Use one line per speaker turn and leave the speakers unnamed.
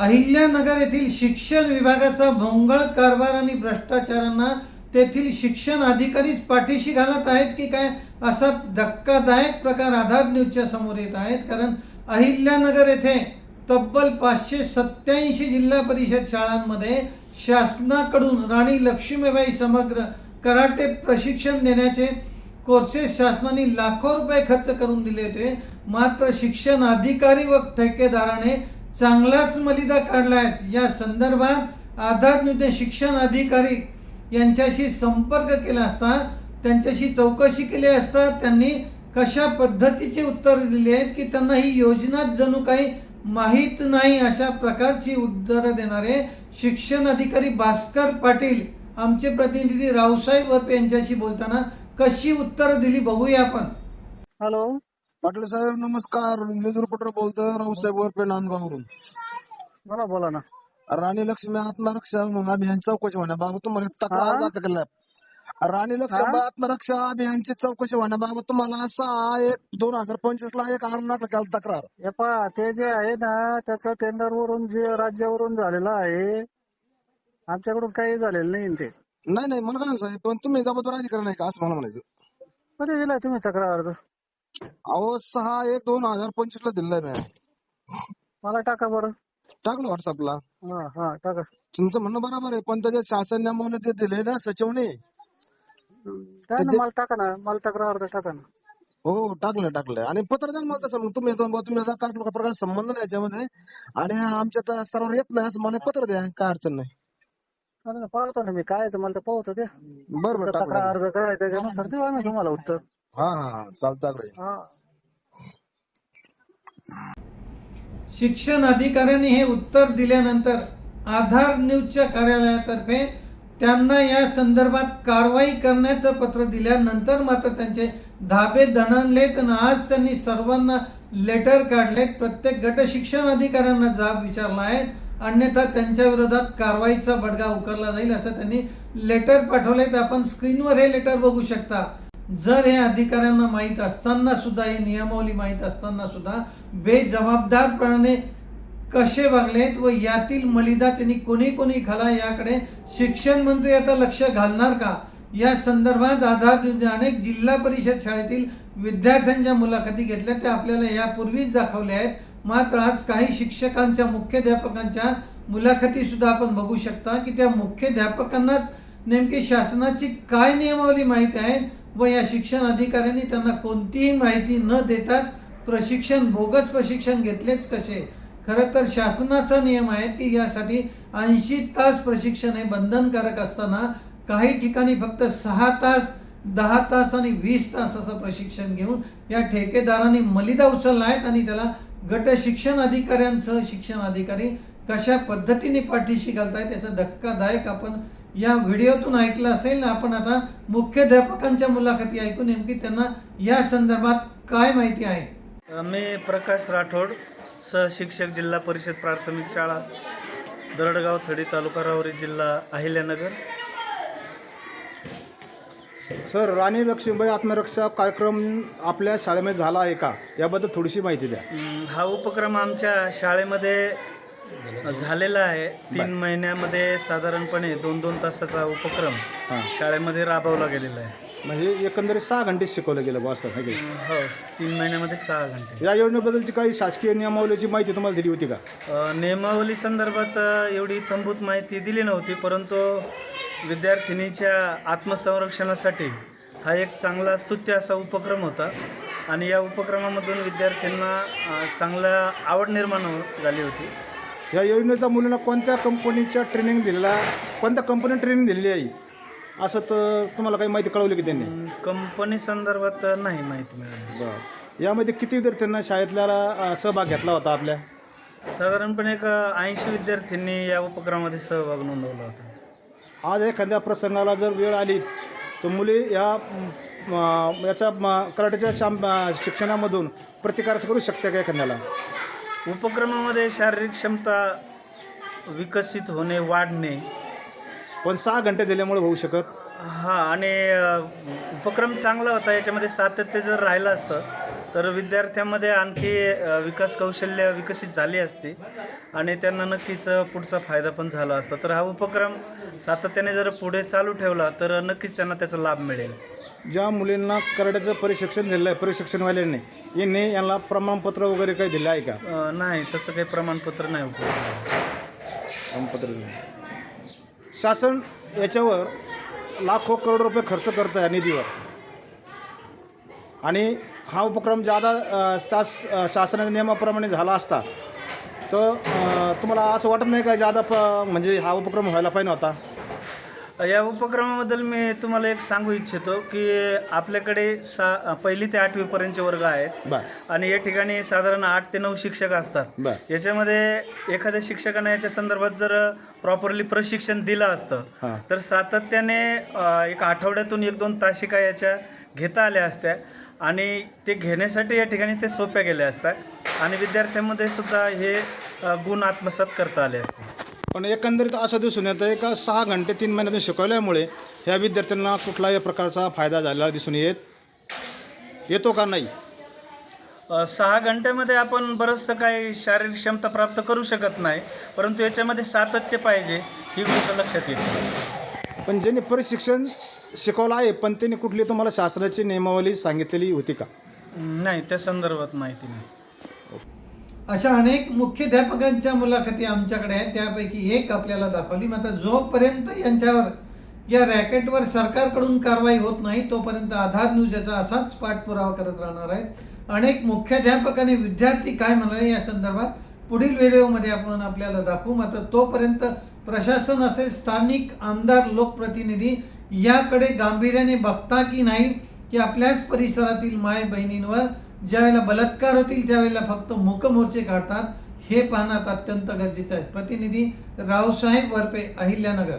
अहिल्यानगर येथील शिक्षण विभागाचा भोंगळ कारभार आणि भ्रष्टाचारांना तेथील शिक्षण अधिकारीच पाठीशी घालत आहेत की काय असा धक्कादायक प्रकार आधार न्यूजच्या समोर येत आहेत. कारण अहिल्यानगर येथे तब्बल पाचशे सत्याऐंशी जिल्हा परिषद शाळांमध्ये शासनाकडून राणी लक्ष्मीबाई समग्र कराटे प्रशिक्षण देण्याचे कोर्सेस शासनाने लाखो रुपये खर्च करून दिले होते. मात्र शिक्षण अधिकारी व ठेकेदाराने चांगलाच मलिदा काढला आहे या संदर्भात आधार शिक्षण अधिकारी यांच्याशी संपर्क केला असता त्यांच्याशी चौकशी केली असता त्यांनी कशा पद्धतीचे उत्तर दिले आहेत की त्यांना ही योजनाच जणू काही माहीत नाही अशा प्रकारची उत्तरं देणारे शिक्षण अधिकारी भास्कर पाटील आमचे प्रतिनिधी रावसाहेब वरपे यांच्याशी बोलताना कशी उत्तरं दिली बघूया आपण.
हॅलो.
पाटील साहेब नमस्कार. न्यूज रिपोर्टर बोलतोय. रावसाहेब वरपे नांदगाववरून.
बोला बोला ना.
राणी लक्ष्मी आत्मरक्षा अभियान चौकशी होण्याबाबत तुम्हाला तक्रार
हा?
दाखल केल्या राणी लक्ष्मी
हा?
आत्मरक्षा अभियानची चौकशी होण्याबाबत तुम्हाला सहा एक दोन हजार पंचवीस ला एक अर्ज दाखल केला तक्रार.
हे पहा ते जे आहे ना त्याचं टेंडर वरून जे राज्यावरून झालेलं आहे आमच्याकडून काही झालेलं नाही ते.
नाही नाही मला काय साहेब पण तुम्ही जबाबदार अधिकारी नाही का असं मला म्हणायचं.
कधी दिलाय तुम्ही तक्रार. अर्ज
अहो सहा एक दोन हजार पंचवीस ला दिलाय मी.
मला टाका बरं.
टाकलं व्हॉट्सअपला
हा हा टाका.
तुमचं म्हणणं बरोबर आहे पण त्याच्या शासन नियमावली ते दिले ना सचिवने.
काय ना मला टाका ना मला तक्रार अर्ज टाका ना.
हो टाकलं टाकलं आणि पत्र द्या ना मला तसं मग तुम्ही येतो बुवा, तुम्ही काय प्रकार संबंध नाही याच्यामध्ये. आणि आमच्या त्या स्तरावर येत नाही असं मला पत्र द्या काय अडचण नाही.
चालेल ना, पाहतो ना मी काय आहे ते मला तर पाहतो ते.
बरं बरं
तक्रार
टाकलं
अर्ज काय आहे त्याच्यानुसार देऊ आम्ही तुम्हाला उत्तर.
हा हा हा
हा.
शिक्षण अधिकाऱ्यांनी हे उत्तर दिल्यानंतर आधार न्यूजच्या कार्यालयातर्फे त्यांना या संदर्भात कारवाई करण्याचं पत्र दिल्यानंतर मात्र त्यांचे धाबे दणाणलेत आणि आज त्यांनी सर्वांना लेटर काढलेत. प्रत्येक गट शिक्षण अधिकाऱ्यांना जाब विचारला आहे. अन्यथा त्यांच्या विरोधात कारवाईचा बडगा उकरला जाईल असं त्यांनी लेटर पाठवलेत. आपण स्क्रीनवर हे लेटर बघू शकता. जर हे अधिकाऱ्यांना माहीत असताना सुद्धा ही नियमावली माहीत असताना सुद्धा बेजबाबदारपणाने कसे वागलेत व यातील मलिदा त्यांनी कोणी कोणी खाला याकडे शिक्षण मंत्री आता लक्ष घालणार का? या संदर्भात आधार देऊन अनेक जिल्हा परिषद शाळेतील विद्यार्थ्यांच्या मुलाखती घेतल्या. त्या आपल्याला यापूर्वीच दाखवल्या आहेत. मात्र आज काही शिक्षकांच्या मुख्याध्यापकांच्या मुलाखती सुद्धा आपण बघू शकता की त्या मुख्याध्यापकांनाच नेमकी शासनाची काय नियमावली माहिती आहे व या शिक्षण अधिकाऱ्यांनी त्यांना कोणतीही माहिती न देताच प्रशिक्षण बोगस प्रशिक्षण घेतलेच कसे? खरं तर शासनाचा नियम आहे की यासाठी ऐंशी तास प्रशिक्षण हे बंधनकारक असताना काही ठिकाणी फक्त सहा तास दहा तास आणि वीस तास असं प्रशिक्षण घेऊन या ठेकेदारांनी मलिदा उचलला आहेत आणि त्याला गट शिक्षण अधिकाऱ्यांसह शिक्षण अधिकारी कशा पद्धतीने पाठीशी घालतायत त्याचा धक्कादायक आपण या व्हिडिओतून ऐकलं असेल आपण आता मुख्याध्यापकांच्या मुलाखती ऐकून नेमकी त्यांना या संदर्भात काय माहिती आहे?
मी प्रकाश राठोड सहशिक्षक जिल्हा परिषद प्राथमिक शाळा दरडगाव थडी तालुका राहुरी जिल्हा अहिल्यानगर.
सर राणी लक्ष्मीबाई आत्मरक्षा कार्यक्रम आपल्या शाळेमध्ये झाला आहे का? याबद्दल थोडीशी माहिती द्या.
हा उपक्रम आमच्या शाळेमध्ये झालेला आहे. तीन महिन्यामध्ये साधारणपणे दोन दोन तासाचा उपक्रम
हां.
शाळेमध्ये राबवला गेलेला आहे.
म्हणजे एकंदरीत सहा घंटे शिकवलं गेलं बस हे
हो. तीन महिन्यामध्ये सहा घंटे.
या योजनेबद्दलची काही शासकीय नियमावलीची माहिती तुम्हाला दिली होती का?
अं, नियमावली संदर्भात अं, एवढी इत्थंभूत माहिती दिली नव्हती परंतु विद्यार्थिनीच्या आत्मसंरक्षणासाठी हा एक चांगला स्तुत्य असा उपक्रम होता. आणि या उपक्रमामधून विद्यार्थ्यांना अं, चांगला आवड निर्माण हो- झाली होती.
या योजनेचा मुलांना कोणत्या कंपनीच्या ट्रेनिंग दिलेला कोणत्या कंपनी ट्रेनिंग दिलेली आहे? असं तर तुम्हाला काही माहिती कळवली की त्यांनी?
कंपनी संदर्भात नाही माहिती मिळाली.
बरं. यामध्ये किती विद्यार्थ्यांना शाळेतल्या अं, सहभाग घेतला होता आपल्या?
साधारणपणे एक ऐंशी विद्यार्थ्यांनी या उपक्रमामध्ये सहभाग नोंदवला होता.
आज एखाद्या प्रसंगाला जर वेळ आली तर मुली या म, याच्या म, कराटेच्या शाम शिक्षणामधून प्रतिकार करू शकते का एखाद्याला?
उपक्रमामध्ये शारीरिक क्षमता विकसित होणे वाढणे.
पण सहा घंटे दिल्यामुळे होऊ शकत?
हा आणि उपक्रम चांगला होता. याच्यामध्ये सातत्य जर राहिलं असतं तर विद्यार्थ्यांमध्ये आणखी विकास कौशल्य विकसित झाली असती. आणि त्यांना नक्कीच पुढचा फायदा पण झाला असता. तर हा उपक्रम सातत्याने जर पुढे चालू ठेवला तर नक्कीच त्यांना त्याचा लाभ मिळेल.
ज्या मुलींना कराट्याचं प्रशिक्षण दिलं आहे प्रशिक्षणवाल्यांनी यांनी यांना प्रमाणपत्र वगैरे काही दिलं आहे का?
अ, नाही तसं काही प्रमाणपत्र नाही उपलब्ध.
प्रमाणपत्र दिलं शासन याच्यावर लाखो करोड रुपये खर्च करत आहे निधीवर. आणि हा उपक्रम अ, शास अ, शासनाच्या नियमाप्रमाणे झाला असता तर अ, तुम्हाला असं वाटत नाही का जादा प म्हणजे हा उपक्रम व्हायला पाहिजे होता?
या उपक्रमाबद्दल मी तुम्हाला एक सांगू इच्छितो की आपल्याकडे सा पहिली ते आठवीपर्यंतचे वर्ग आहेत. आणि या ठिकाणी साधारण आठ ते नऊ शिक्षक असतात. याच्यामध्ये एखाद्या शिक्षकाने याच्या संदर्भात जर प्रॉपरली प्रशिक्षण दिलं असतं तर सातत्याने एक आठवड्यातून एक दोन तासिका याच्या घेता आल्या असत्या. आणि ते घेण्यासाठी या ठिकाणी ते सोप्या गेल्या असतात आणि विद्यार्थ्यांमध्ये सुद्धा हे गुण आत्मसात करता आले असते.
पण एकंदरीत असं दिसून येतं आहे का सहा घंटे तीन महिन्यातून शिकवल्यामुळे ह्या विद्यार्थ्यांना कुठल्याही प्रकारचा फायदा झालेला दिसून येत येतो का नाही?
सहा घंट्यामध्ये आपण बरंचसं काही शारीरिक क्षमता प्राप्त करू शकत नाही परंतु याच्यामध्ये सातत्य पाहिजे ही गोष्ट लक्षात येते.
पण ज्यांनी प्रशिक्षण शिकवलं आहे पण त्यांनी कुठली तुम्हाला शासनाची नियमावली सांगितलेली होती का?
नाही त्या संदर्भात माहिती नाही.
अशा अनेक मुख्याध्यापकांच्या मुलाखती आमच्याकडे आहेत. त्यापैकी एक आपल्याला दाखवली. मात्र जोपर्यंत यांच्यावर या रॅकेटवर सरकारकडून कारवाई होत नाही तोपर्यंत आधार न्यूज याचा असाच पाठपुरावा करत राहणार आहेत. अनेक मुख्याध्यापक आणि विद्यार्थी काय म्हणाले या संदर्भात पुढील व्हिडिओमध्ये आपण आपल्याला दाखवू. मात्र तोपर्यंत प्रशासन असेल स्थानिक आमदार लोकप्रतिनिधी याकडे गांभीर्याने बघता की नाही की आपल्याच परिसरातील माय बहिणींवर ज्यावेळेला बलात्कार होतील त्यावेळेला फक्त मुकमोर्चे काढतात. हे पाहण्यात अत्यंत गरजेचं आहे. प्रतिनिधी रावसाहेब वरपे अहिल्यानगर.